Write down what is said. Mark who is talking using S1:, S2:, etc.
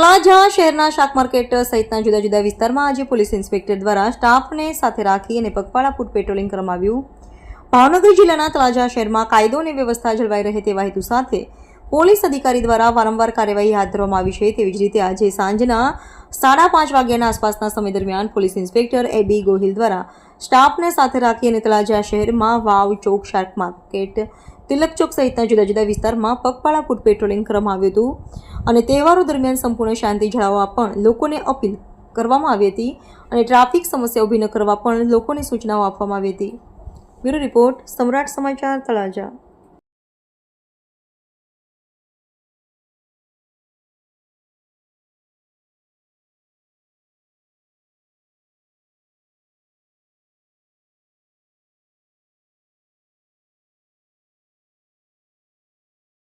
S1: તળાજા શહેરના શાક માર્કેટ સહિતના જુદા જુદા વિસ્તારમાં આજે પોલીસ ઇન્સ્પેક્ટર દ્વારા સ્ટાફને સાથે રાખી અને પગપાળા ફૂટ પેટ્રોલિંગ કરવામાં આવ્યું. ભાવનગર જિલ્લાના તળાજા શહેરમાં કાયદો અને વ્યવસ્થા જળવાઈ રહે તેવા હેતુ સાથે પોલીસ અધિકારી દ્વારા વારંવાર કાર્યવાહી હાથ ધરવામાં આવી છે. તેવી જ રીતે આજે સાંજના સાડા પાંચ વાગ્યાના આસપાસના સમય દરમિયાન police inspector A B Gohil દ્વારા સ્ટાફને સાથે રાખી અને તળાજા શહેરમાં વાવ ચોક, શાર્ક માર્કેટ, તિલક ચોક સહિતના જુદા જુદા વિસ્તારમાં પગપાળા ફૂટ પેટ્રોલિંગ કરવામાં આવ્યું હતું અને તહેવારો દરમિયાન સંપૂર્ણ શાંતિ જાળવવા પણ લોકોને અપીલ કરવામાં આવી હતી અને ટ્રાફિક સમસ્યા ઊભી ન કરવા પણ લોકોને સૂચનાઓ આપવામાં આવી હતી. બ્યુરો રિપોર્ટ સમ્રાટ સમાચાર, તળાજા.